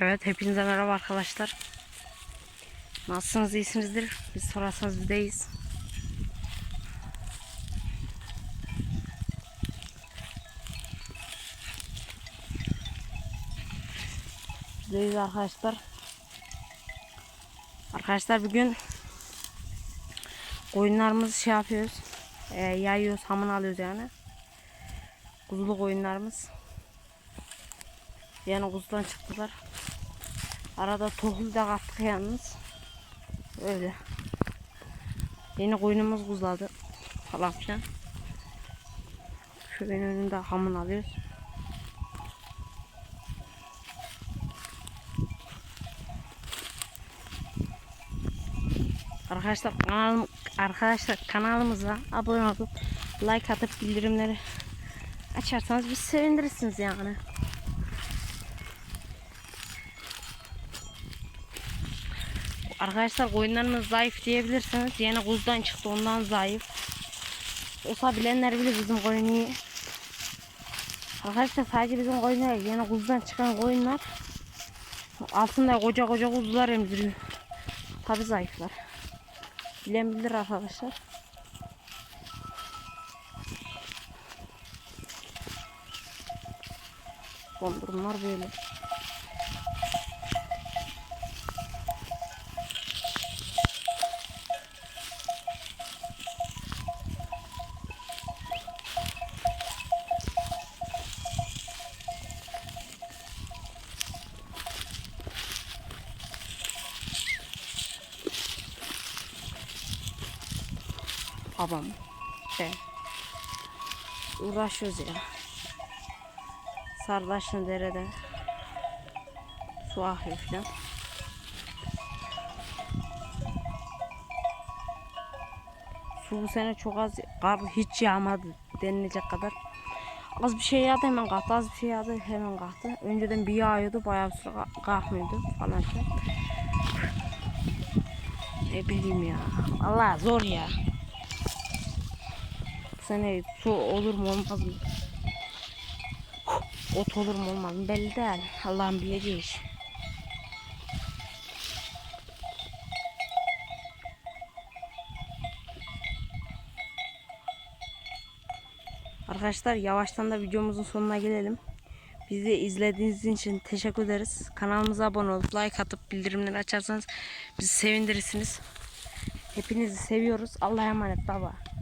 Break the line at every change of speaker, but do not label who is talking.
Evet hepinize merhaba arkadaşlar. Nasılsınız iyisinizdir? Biz sorarsanız biz de iyiyiz. Biz de iyiyiz arkadaşlar. Arkadaşlar bugün koyunlarımızı şey yapıyoruz. E, yayıyoruz, hamını alıyoruz yani. Kuzulu koyunlarımız. Yani kuzudan çıktılar. Arada tohum da kattık yalnız. Öyle. Yeni koyunumuz kuzladı. Falan filan. Benim önümde hamını alıyoruz. Arkadaşlar kanalım arkadaşlar kanalımıza abone olup like atıp bildirimleri açarsanız bizi sevindirirsiniz yani. Arkadaşlar koyunlarınız zayıf diyebilirsiniz. Yeni kuzdan çıktı ondan zayıf. Olsa bilenler bilir bizim koyun iyi. Arkadaşlar sadece bizim koyunlar yeni kuzdan çıkan koyunlar altında koca koca kuzular emziriyor. Tabi zayıflar. Bilen bilir arkadaşlar. Son durumlar böyle. Babam. Ben. Uğraşıyoruz ya. Sardaşlı derede. Su akıyor falan. Su bu sene çok az, kar hiç yağmadı denilecek kadar. Az bir şey yağdı hemen kalktı, az bir şey yağdı hemen kalktı. Önceden bir yağıyordu, bayağı bir süre ka- kalkmıyordu falan filan. Ne bileyim ya. Allah zor ya. Sene su olur mu olmaz mı? Ot olur mu olmaz mı belli değil. Allah'ın bileceği iş. Arkadaşlar yavaştan da videomuzun sonuna gelelim. Bizi izlediğiniz için teşekkür ederiz. Kanalımıza abone olup like atıp bildirimleri açarsanız bizi sevindirirsiniz. Hepinizi seviyoruz. Allah'a emanet baba.